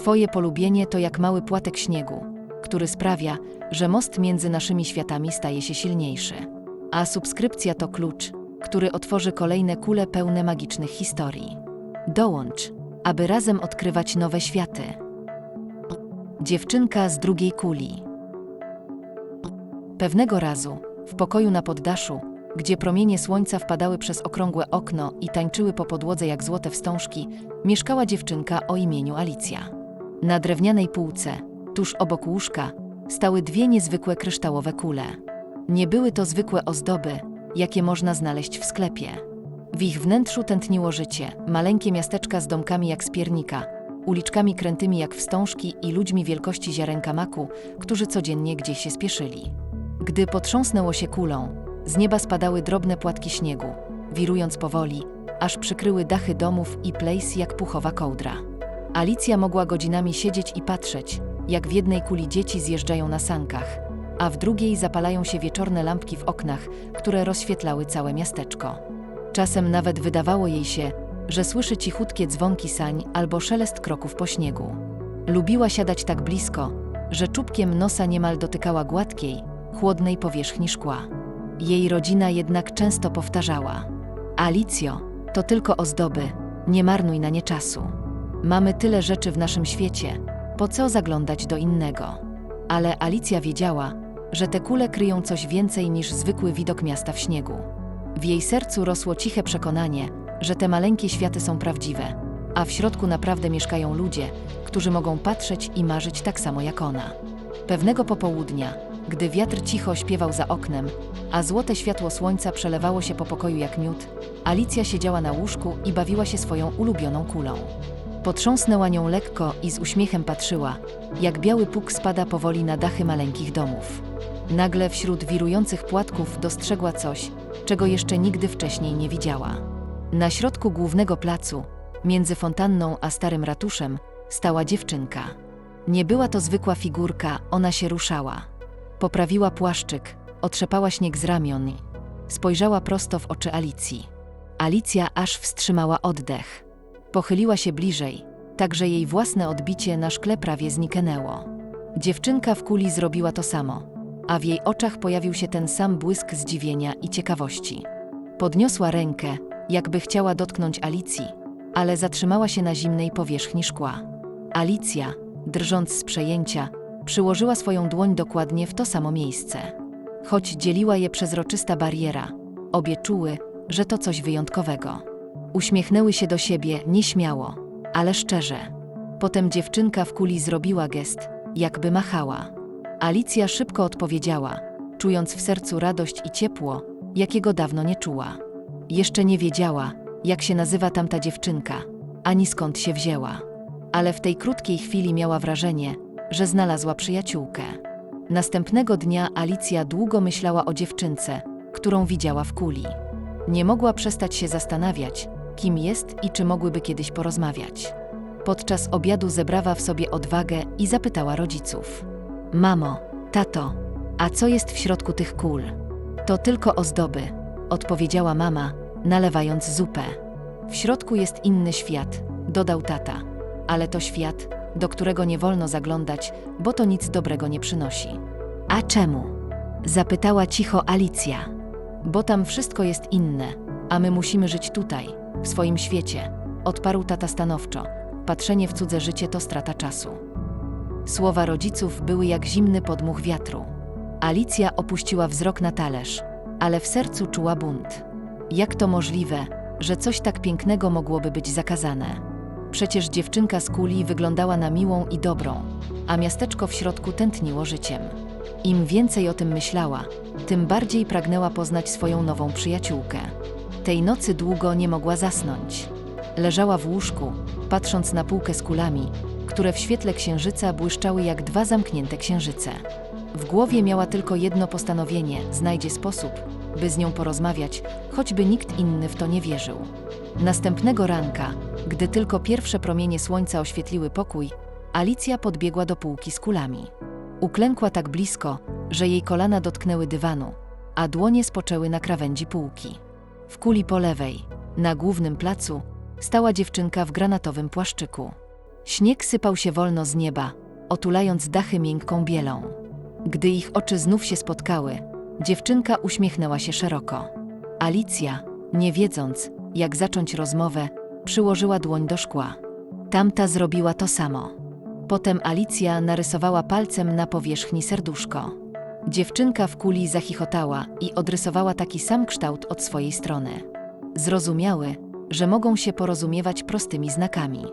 Twoje polubienie to jak mały płatek śniegu, który sprawia, że most między naszymi światami staje się silniejszy. A subskrypcja to klucz, który otworzy kolejne kule pełne magicznych historii. Dołącz, aby razem odkrywać nowe światy. Dziewczynka z drugiej kuli. Pewnego razu, w pokoju na poddaszu, gdzie promienie słońca wpadały przez okrągłe okno i tańczyły po podłodze jak złote wstążki, mieszkała dziewczynka o imieniu Alicja. Na drewnianej półce, tuż obok łóżka, stały dwie niezwykłe kryształowe kule. Nie były to zwykłe ozdoby, jakie można znaleźć w sklepie. W ich wnętrzu tętniło życie, maleńkie miasteczka z domkami jak z piernika, uliczkami krętymi jak wstążki i ludźmi wielkości ziarenka maku, którzy codziennie gdzieś się spieszyli. Gdy potrząsnęło się kulą, z nieba spadały drobne płatki śniegu, wirując powoli, aż przykryły dachy domów i place jak puchowa kołdra. Alicja mogła godzinami siedzieć i patrzeć, jak w jednej kuli dzieci zjeżdżają na sankach, a w drugiej zapalają się wieczorne lampki w oknach, które rozświetlały całe miasteczko. Czasem nawet wydawało jej się, że słyszy cichutkie dzwonki sań albo szelest kroków po śniegu. Lubiła siadać tak blisko, że czubkiem nosa niemal dotykała gładkiej, chłodnej powierzchni szkła. Jej rodzina jednak często powtarzała: Alicjo, to tylko ozdoby, nie marnuj na nie czasu. Mamy tyle rzeczy w naszym świecie, po co zaglądać do innego? Ale Alicja wiedziała, że te kule kryją coś więcej niż zwykły widok miasta w śniegu. W jej sercu rosło ciche przekonanie, że te maleńkie światy są prawdziwe, a w środku naprawdę mieszkają ludzie, którzy mogą patrzeć i marzyć tak samo jak ona. Pewnego popołudnia, gdy wiatr cicho śpiewał za oknem, a złote światło słońca przelewało się po pokoju jak miód, Alicja siedziała na łóżku i bawiła się swoją ulubioną kulą. Potrząsnęła nią lekko i z uśmiechem patrzyła, jak biały puk spada powoli na dachy maleńkich domów. Nagle wśród wirujących płatków dostrzegła coś, czego jeszcze nigdy wcześniej nie widziała. Na środku głównego placu, między fontanną a starym ratuszem, stała dziewczynka. Nie była to zwykła figurka, ona się ruszała. Poprawiła płaszczyk, otrzepała śnieg z ramion spojrzała prosto w oczy Alicji. Alicja aż wstrzymała oddech. Pochyliła się bliżej, tak że jej własne odbicie na szkle prawie zniknęło. Dziewczynka w kuli zrobiła to samo, a w jej oczach pojawił się ten sam błysk zdziwienia i ciekawości. Podniosła rękę, jakby chciała dotknąć Alicji, ale zatrzymała się na zimnej powierzchni szkła. Alicja, drżąc z przejęcia, przyłożyła swoją dłoń dokładnie w to samo miejsce. Choć dzieliła je przezroczysta bariera, obie czuły, że to coś wyjątkowego. Uśmiechnęły się do siebie nieśmiało, ale szczerze. Potem dziewczynka w kuli zrobiła gest, jakby machała. Alicja szybko odpowiedziała, czując w sercu radość i ciepło, jakiego dawno nie czuła. Jeszcze nie wiedziała, jak się nazywa tamta dziewczynka, ani skąd się wzięła. Ale w tej krótkiej chwili miała wrażenie, że znalazła przyjaciółkę. Następnego dnia Alicja długo myślała o dziewczynce, którą widziała w kuli. Nie mogła przestać się zastanawiać, kim jest i czy mogłyby kiedyś porozmawiać. Podczas obiadu zebrała w sobie odwagę i zapytała rodziców: Mamo, tato, a co jest w środku tych kul? To tylko ozdoby, odpowiedziała mama, nalewając zupę. W środku jest inny świat, dodał tata, ale to świat, do którego nie wolno zaglądać, bo to nic dobrego nie przynosi. A czemu? Zapytała cicho Alicja. Bo tam wszystko jest inne, a my musimy żyć tutaj, w swoim świecie, odparł tata stanowczo. Patrzenie w cudze życie to strata czasu. Słowa rodziców były jak zimny podmuch wiatru. Alicja opuściła wzrok na talerz, ale w sercu czuła bunt. Jak to możliwe, że coś tak pięknego mogłoby być zakazane? Przecież dziewczynka z kuli wyglądała na miłą i dobrą, a miasteczko w środku tętniło życiem. Im więcej o tym myślała, tym bardziej pragnęła poznać swoją nową przyjaciółkę. Tej nocy długo nie mogła zasnąć. Leżała w łóżku, patrząc na półkę z kulami, które w świetle księżyca błyszczały jak dwa zamknięte księżyce. W głowie miała tylko jedno postanowienie: znajdzie sposób, by z nią porozmawiać, choćby nikt inny w to nie wierzył. Następnego ranka, gdy tylko pierwsze promienie słońca oświetliły pokój, Alicja podbiegła do półki z kulami. Uklękła tak blisko, że jej kolana dotknęły dywanu, a dłonie spoczęły na krawędzi półki. W kuli po lewej, na głównym placu, stała dziewczynka w granatowym płaszczyku. Śnieg sypał się wolno z nieba, otulając dachy miękką bielą. Gdy ich oczy znów się spotkały, dziewczynka uśmiechnęła się szeroko. Alicja, nie wiedząc, jak zacząć rozmowę, przyłożyła dłoń do szkła. Tamta zrobiła to samo. Potem Alicja narysowała palcem na powierzchni serduszko. Dziewczynka w kuli zachichotała i odrysowała taki sam kształt od swojej strony. Zrozumiały, że mogą się porozumiewać prostymi znakami.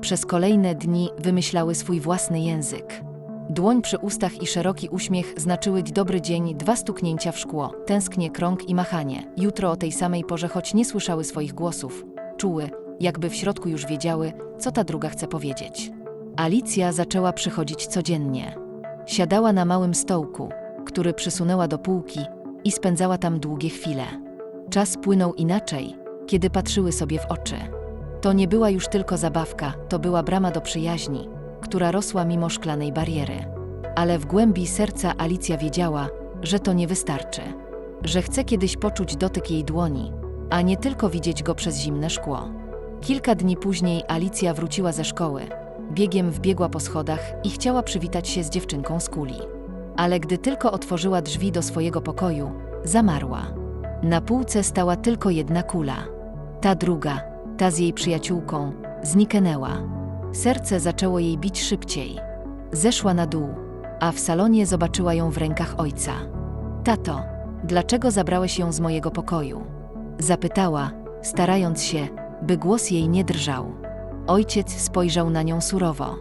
Przez kolejne dni wymyślały swój własny język. Dłoń przy ustach i szeroki uśmiech znaczyły dobry dzień, dwa stuknięcia w szkło, tęsknie krąg i machanie. Jutro o tej samej porze, choć nie słyszały swoich głosów, czuły, jakby w środku już wiedziały, co ta druga chce powiedzieć. Alicja zaczęła przychodzić codziennie. Siadała na małym stołku, który przysunęła do półki i spędzała tam długie chwile. Czas płynął inaczej, kiedy patrzyły sobie w oczy. To nie była już tylko zabawka, to była brama do przyjaźni, która rosła mimo szklanej bariery. Ale w głębi serca Alicja wiedziała, że to nie wystarczy, że chce kiedyś poczuć dotyk jej dłoni, a nie tylko widzieć go przez zimne szkło. Kilka dni później Alicja wróciła ze szkoły, biegiem wbiegła po schodach i chciała przywitać się z dziewczynką z kuli. Ale gdy tylko otworzyła drzwi do swojego pokoju, zamarła. Na półce stała tylko jedna kula. Ta druga, ta z jej przyjaciółką, zniknęła. Serce zaczęło jej bić szybciej. Zeszła na dół, a w salonie zobaczyła ją w rękach ojca. Tato, dlaczego zabrałeś ją z mojego pokoju? Zapytała, starając się, by głos jej nie drżał. Ojciec spojrzał na nią surowo.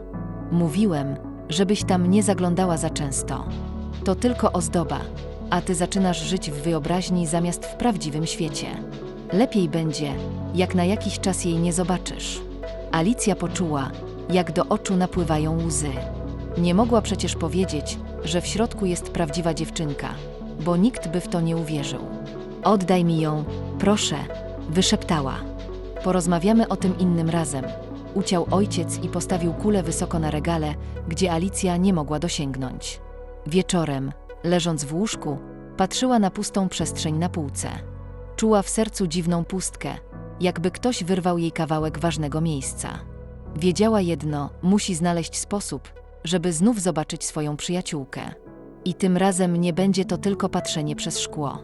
Mówiłem, żebyś tam nie zaglądała za często. To tylko ozdoba, a ty zaczynasz żyć w wyobraźni zamiast w prawdziwym świecie. Lepiej będzie, jak na jakiś czas jej nie zobaczysz. Alicja poczuła, jak do oczu napływają łzy. Nie mogła przecież powiedzieć, że w środku jest prawdziwa dziewczynka, bo nikt by w to nie uwierzył. Oddaj mi ją, proszę, wyszeptała. Porozmawiamy o tym innym razem. Uciął ojciec i postawił kulę wysoko na regale, gdzie Alicja nie mogła dosięgnąć. Wieczorem, leżąc w łóżku, patrzyła na pustą przestrzeń na półce. Czuła w sercu dziwną pustkę, jakby ktoś wyrwał jej kawałek ważnego miejsca. Wiedziała jedno, musi znaleźć sposób, żeby znów zobaczyć swoją przyjaciółkę. I tym razem nie będzie to tylko patrzenie przez szkło.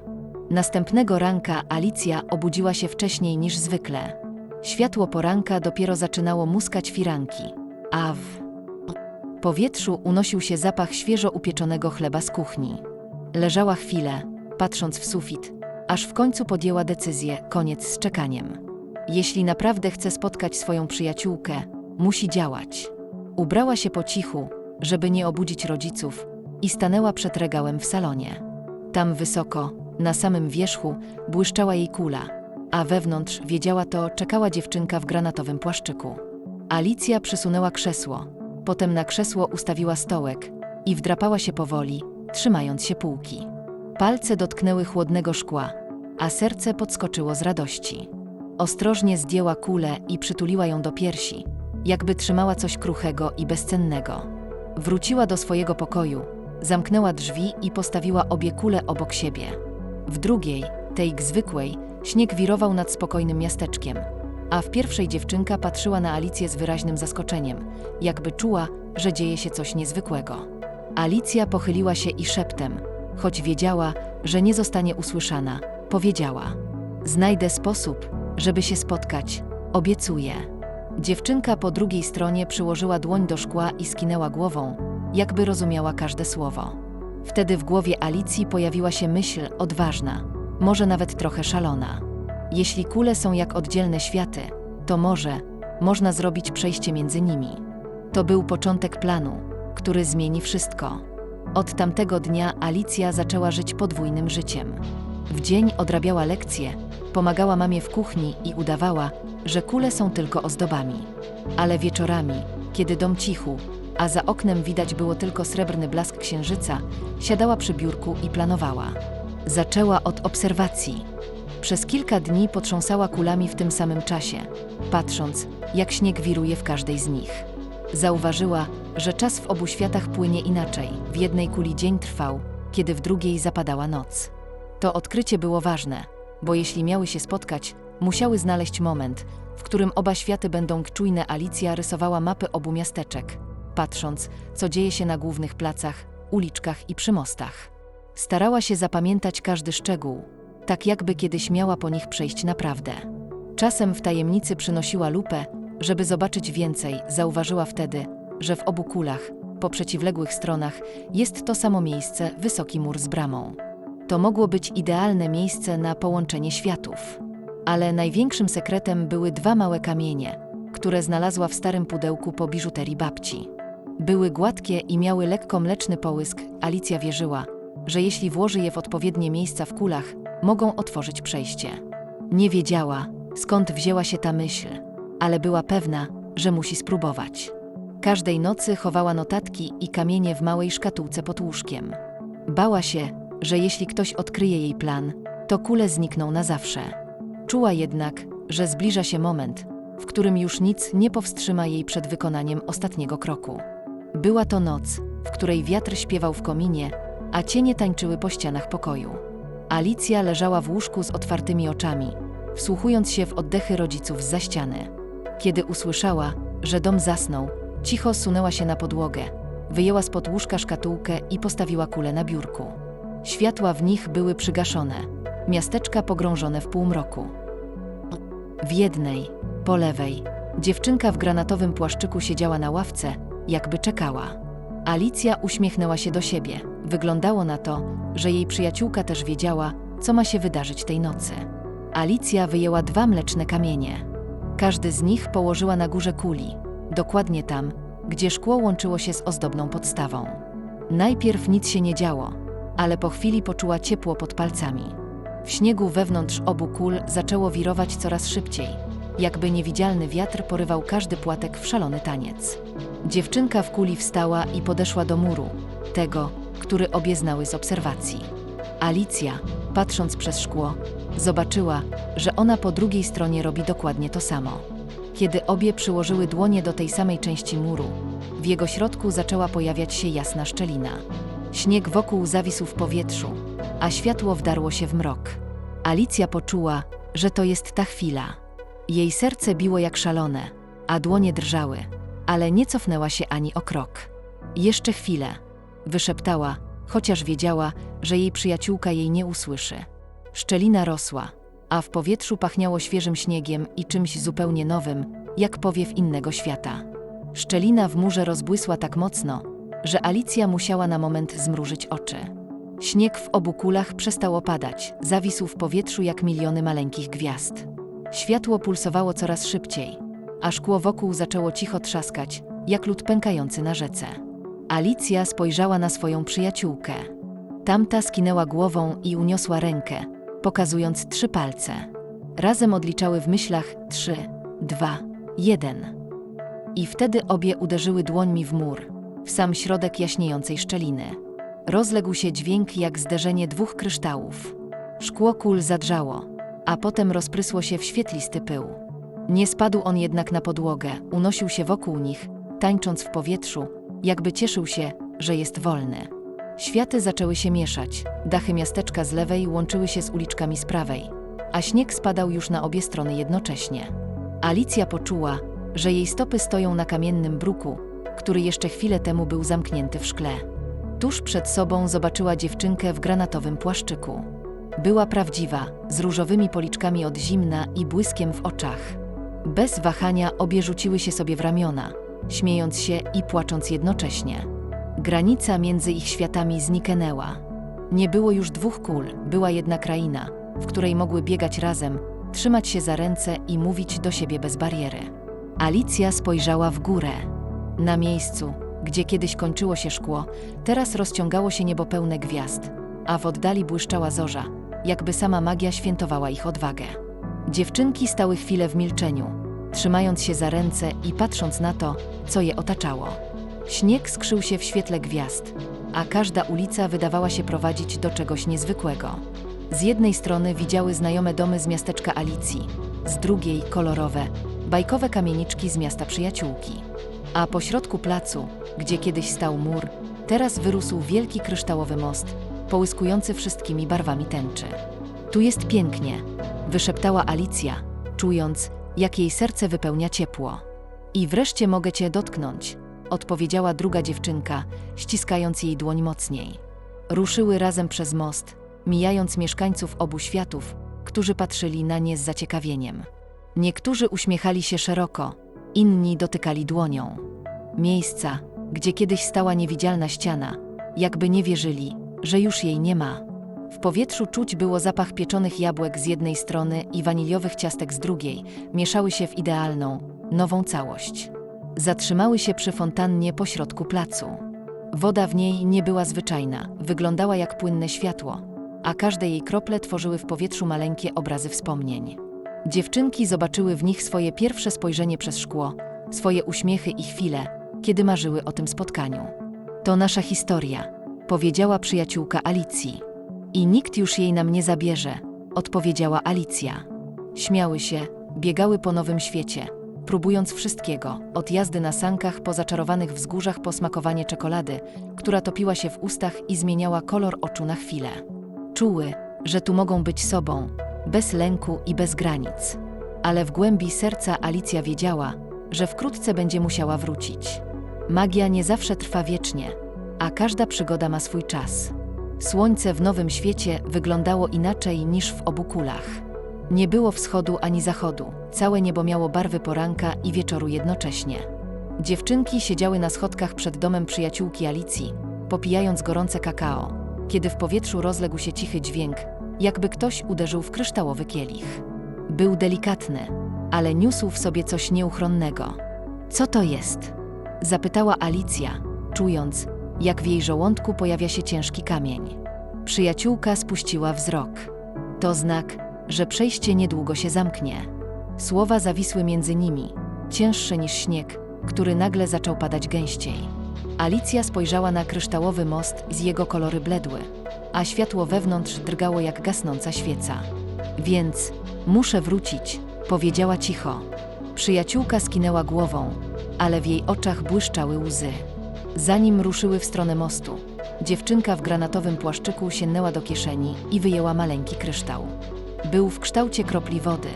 Następnego ranka Alicja obudziła się wcześniej niż zwykle. Światło poranka dopiero zaczynało muskać firanki, a w powietrzu unosił się zapach świeżo upieczonego chleba z kuchni. Leżała chwilę, patrząc w sufit, aż w końcu podjęła decyzję, koniec z czekaniem. Jeśli naprawdę chce spotkać swoją przyjaciółkę, musi działać. Ubrała się po cichu, żeby nie obudzić rodziców, i stanęła przed regałem w salonie. Tam wysoko, na samym wierzchu, błyszczała jej kula, a wewnątrz, wiedziała to, czekała dziewczynka w granatowym płaszczyku. Alicja przysunęła krzesło, potem na krzesło ustawiła stołek i wdrapała się powoli, trzymając się półki. Palce dotknęły chłodnego szkła, a serce podskoczyło z radości. Ostrożnie zdjęła kulę i przytuliła ją do piersi, jakby trzymała coś kruchego i bezcennego. Wróciła do swojego pokoju, zamknęła drzwi i postawiła obie kule obok siebie. W drugiej, tej zwykłej, śnieg wirował nad spokojnym miasteczkiem, a w pierwszej dziewczynka patrzyła na Alicję z wyraźnym zaskoczeniem, jakby czuła, że dzieje się coś niezwykłego. Alicja pochyliła się i szeptem, choć wiedziała, że nie zostanie usłyszana, powiedziała: Znajdę sposób, żeby się spotkać, obiecuję. Dziewczynka po drugiej stronie przyłożyła dłoń do szkła i skinęła głową, jakby rozumiała każde słowo. Wtedy w głowie Alicji pojawiła się myśl odważna, może nawet trochę szalona. Jeśli kule są jak oddzielne światy, to może można zrobić przejście między nimi. To był początek planu, który zmieni wszystko. Od tamtego dnia Alicja zaczęła żyć podwójnym życiem. W dzień odrabiała lekcje, pomagała mamie w kuchni i udawała, że kule są tylko ozdobami. Ale wieczorami, kiedy dom cichł, a za oknem widać było tylko srebrny blask księżyca, siadała przy biurku i planowała. Zaczęła od obserwacji. Przez kilka dni potrząsała kulami w tym samym czasie, patrząc, jak śnieg wiruje w każdej z nich. Zauważyła, że czas w obu światach płynie inaczej. W jednej kuli dzień trwał, kiedy w drugiej zapadała noc. To odkrycie było ważne, bo jeśli miały się spotkać, Musiały znaleźć moment, w którym oba światy będą czujne. Alicja rysowała mapy obu miasteczek, patrząc, co dzieje się na głównych placach, uliczkach i przy mostach. Starała się zapamiętać każdy szczegół, tak jakby kiedyś miała po nich przejść naprawdę. Czasem w tajemnicy przynosiła lupę, żeby zobaczyć więcej, zauważyła wtedy, że w obu kulach, po przeciwległych stronach, jest to samo miejsce, wysoki mur z bramą. To mogło być idealne miejsce na połączenie światów. Ale największym sekretem były dwa małe kamienie, które znalazła w starym pudełku po biżuterii babci. Były gładkie i miały lekko mleczny połysk. Alicja wierzyła, że jeśli włoży je w odpowiednie miejsca w kulach, mogą otworzyć przejście. Nie wiedziała, skąd wzięła się ta myśl, ale była pewna, że musi spróbować. Każdej nocy chowała notatki i kamienie w małej szkatułce pod łóżkiem. Bała się, że jeśli ktoś odkryje jej plan, to kule znikną na zawsze. Czuła jednak, że zbliża się moment, w którym już nic nie powstrzyma jej przed wykonaniem ostatniego kroku. Była to noc, w której wiatr śpiewał w kominie, a cienie tańczyły po ścianach pokoju. Alicja leżała w łóżku z otwartymi oczami, wsłuchując się w oddechy rodziców za ściany. Kiedy usłyszała, że dom zasnął, cicho sunęła się na podłogę, wyjęła spod łóżka szkatułkę i postawiła kulę na biurku. Światła w nich były przygaszone, miasteczka pogrążone w półmroku. W jednej, po lewej, dziewczynka w granatowym płaszczyku siedziała na ławce, jakby czekała. Alicja uśmiechnęła się do siebie. Wyglądało na to, że jej przyjaciółka też wiedziała, co ma się wydarzyć tej nocy. Alicja wyjęła dwa mleczne kamienie. Każdy z nich położyła na górze kuli, dokładnie tam, gdzie szkło łączyło się z ozdobną podstawą. Najpierw nic się nie działo, ale po chwili poczuła ciepło pod palcami. W śniegu wewnątrz obu kul zaczęło wirować coraz szybciej, jakby niewidzialny wiatr porywał każdy płatek w szalony taniec. Dziewczynka w kuli wstała i podeszła do muru, tego, który obie znały z obserwacji. Alicja, patrząc przez szkło, zobaczyła, że ona po drugiej stronie robi dokładnie to samo. Kiedy obie przyłożyły dłonie do tej samej części muru, w jego środku zaczęła pojawiać się jasna szczelina. Śnieg wokół zawisł w powietrzu, a światło wdarło się w mrok. Alicja poczuła, że to jest ta chwila. Jej serce biło jak szalone, a dłonie drżały, ale nie cofnęła się ani o krok. Jeszcze chwilę, wyszeptała, chociaż wiedziała, że jej przyjaciółka jej nie usłyszy. Szczelina rosła, a w powietrzu pachniało świeżym śniegiem i czymś zupełnie nowym, jak powiew innego świata. Szczelina w murze rozbłysła tak mocno, że Alicja musiała na moment zmrużyć oczy. Śnieg w obu kulach przestał opadać, zawisł w powietrzu jak miliony maleńkich gwiazd. Światło pulsowało coraz szybciej, a szkło wokół zaczęło cicho trzaskać, jak lód pękający na rzece. Alicja spojrzała na swoją przyjaciółkę. Tamta skinęła głową i uniosła rękę, pokazując trzy palce. Razem odliczały w myślach trzy, dwa, jeden. I wtedy obie uderzyły dłońmi w mur, w sam środek jaśniejącej szczeliny. Rozległ się dźwięk jak zderzenie dwóch kryształów. Szkło kul zadrżało, a potem rozprysło się w świetlisty pył. Nie spadł on jednak na podłogę, unosił się wokół nich, tańcząc w powietrzu, jakby cieszył się, że jest wolny. Światy zaczęły się mieszać, dachy miasteczka z lewej łączyły się z uliczkami z prawej, a śnieg spadał już na obie strony jednocześnie. Alicja poczuła, że jej stopy stoją na kamiennym bruku, który jeszcze chwilę temu był zamknięty w szkle. Tuż przed sobą zobaczyła dziewczynkę w granatowym płaszczyku. Była prawdziwa, z różowymi policzkami od zimna i błyskiem w oczach. Bez wahania obie rzuciły się sobie w ramiona, śmiejąc się i płacząc jednocześnie. Granica między ich światami zniknęła. Nie było już dwóch kul, była jedna kraina, w której mogły biegać razem, trzymać się za ręce i mówić do siebie bez bariery. Alicja spojrzała w górę. Na miejscu, gdzie kiedyś kończyło się szkło, teraz rozciągało się niebo pełne gwiazd, a w oddali błyszczała zorza, jakby sama magia świętowała ich odwagę. Dziewczynki stały chwilę w milczeniu, trzymając się za ręce i patrząc na to, co je otaczało. Śnieg skrzył się w świetle gwiazd, a każda ulica wydawała się prowadzić do czegoś niezwykłego. Z jednej strony widziały znajome domy z miasteczka Alicji, z drugiej kolorowe, bajkowe kamieniczki z miasta przyjaciółki. A po środku placu, gdzie kiedyś stał mur, teraz wyrósł wielki kryształowy most, połyskujący wszystkimi barwami tęczy. Tu jest pięknie, wyszeptała Alicja, czując, jak jej serce wypełnia ciepło. I wreszcie mogę cię dotknąć, odpowiedziała druga dziewczynka, ściskając jej dłoń mocniej. Ruszyły razem przez most, mijając mieszkańców obu światów, którzy patrzyli na nie z zaciekawieniem. Niektórzy uśmiechali się szeroko, inni dotykali dłonią. Miejsca, gdzie kiedyś stała niewidzialna ściana, jakby nie wierzyli, że już jej nie ma. W powietrzu czuć było zapach pieczonych jabłek z jednej strony i waniliowych ciastek z drugiej, mieszały się w idealną, nową całość. Zatrzymały się przy fontannie pośrodku placu. Woda w niej nie była zwyczajna, wyglądała jak płynne światło, a każde jej krople tworzyły w powietrzu maleńkie obrazy wspomnień. Dziewczynki zobaczyły w nich swoje pierwsze spojrzenie przez szkło, swoje uśmiechy i chwile, kiedy marzyły o tym spotkaniu. To nasza historia, powiedziała przyjaciółka Alicji. I nikt już jej nam nie zabierze, odpowiedziała Alicja. Śmiały się, biegały po nowym świecie, próbując wszystkiego, od jazdy na sankach po zaczarowanych wzgórzach po smakowanie czekolady, która topiła się w ustach i zmieniała kolor oczu na chwilę. Czuły, że tu mogą być sobą, bez lęku i bez granic. Ale w głębi serca Alicja wiedziała, że wkrótce będzie musiała wrócić. Magia nie zawsze trwa wiecznie, a każda przygoda ma swój czas. Słońce w nowym świecie wyglądało inaczej niż w obu kulach. Nie było wschodu ani zachodu, całe niebo miało barwy poranka i wieczoru jednocześnie. Dziewczynki siedziały na schodkach przed domem przyjaciółki Alicji, popijając gorące kakao, kiedy w powietrzu rozległ się cichy dźwięk, jakby ktoś uderzył w kryształowy kielich. Był delikatny, ale niósł w sobie coś nieuchronnego. Co to jest? Zapytała Alicja, czując, jak w jej żołądku pojawia się ciężki kamień. Przyjaciółka spuściła wzrok. To znak, że przejście niedługo się zamknie. Słowa zawisły między nimi, cięższe niż śnieg, który nagle zaczął padać gęściej. Alicja spojrzała na kryształowy most z jego kolory bledły, a światło wewnątrz drgało jak gasnąca świeca. Więc muszę wrócić, powiedziała cicho. Przyjaciółka skinęła głową, ale w jej oczach błyszczały łzy. Zanim ruszyły w stronę mostu, dziewczynka w granatowym płaszczyku sięgnęła do kieszeni i wyjęła maleńki kryształ. Był w kształcie kropli wody,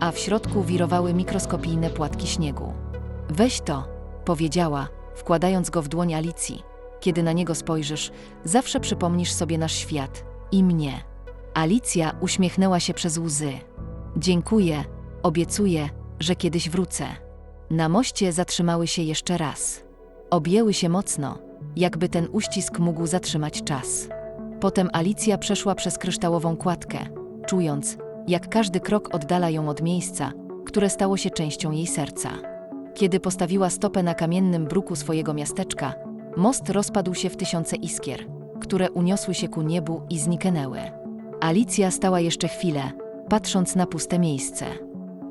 a w środku wirowały mikroskopijne płatki śniegu. Weź to, powiedziała, wkładając go w dłoń Alicji. Kiedy na niego spojrzysz, zawsze przypomnisz sobie nasz świat i mnie. Alicja uśmiechnęła się przez łzy. Dziękuję, obiecuję, że kiedyś wrócę. Na moście zatrzymały się jeszcze raz. Objęły się mocno, jakby ten uścisk mógł zatrzymać czas. Potem Alicja przeszła przez kryształową kładkę, czując, jak każdy krok oddala ją od miejsca, które stało się częścią jej serca. Kiedy postawiła stopę na kamiennym bruku swojego miasteczka, most rozpadł się w tysiące iskier, które uniosły się ku niebu i zniknęły. Alicja stała jeszcze chwilę, patrząc na puste miejsce.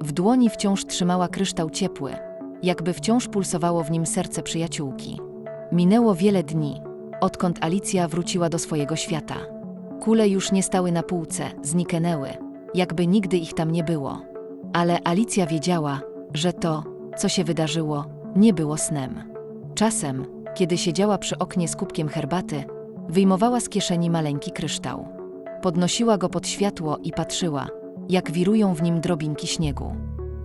W dłoni wciąż trzymała kryształ ciepły, jakby wciąż pulsowało w nim serce przyjaciółki. Minęło wiele dni, odkąd Alicja wróciła do swojego świata. Kule już nie stały na półce, zniknęły, jakby nigdy ich tam nie było. Ale Alicja wiedziała, że to, co się wydarzyło, nie było snem. Czasem, kiedy siedziała przy oknie z kubkiem herbaty, wyjmowała z kieszeni maleńki kryształ. Podnosiła go pod światło i patrzyła, jak wirują w nim drobinki śniegu.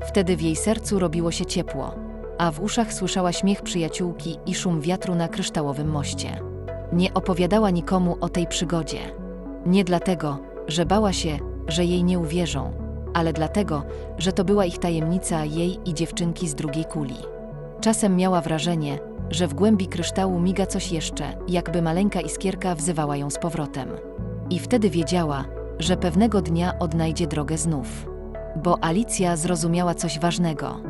Wtedy w jej sercu robiło się ciepło, a w uszach słyszała śmiech przyjaciółki i szum wiatru na kryształowym moście. Nie opowiadała nikomu o tej przygodzie. Nie dlatego, że bała się, że jej nie uwierzą, ale dlatego, że to była ich tajemnica jej i dziewczynki z drugiej kuli. Czasem miała wrażenie, że w głębi kryształu miga coś jeszcze, jakby maleńka iskierka wzywała ją z powrotem. I wtedy wiedziała, że pewnego dnia odnajdzie drogę znów. Bo Alicja zrozumiała coś ważnego,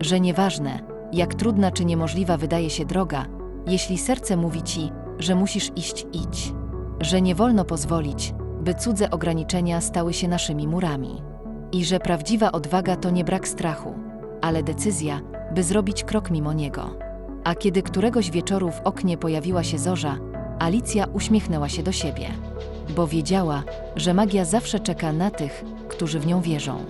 że nieważne, jak trudna czy niemożliwa wydaje się droga, jeśli serce mówi ci, że musisz iść, idź. Że nie wolno pozwolić, by cudze ograniczenia stały się naszymi murami. I że prawdziwa odwaga to nie brak strachu, ale decyzja, by zrobić krok mimo niego. A kiedy któregoś wieczoru w oknie pojawiła się zorza, Alicja uśmiechnęła się do siebie, bo wiedziała, że magia zawsze czeka na tych, którzy w nią wierzą.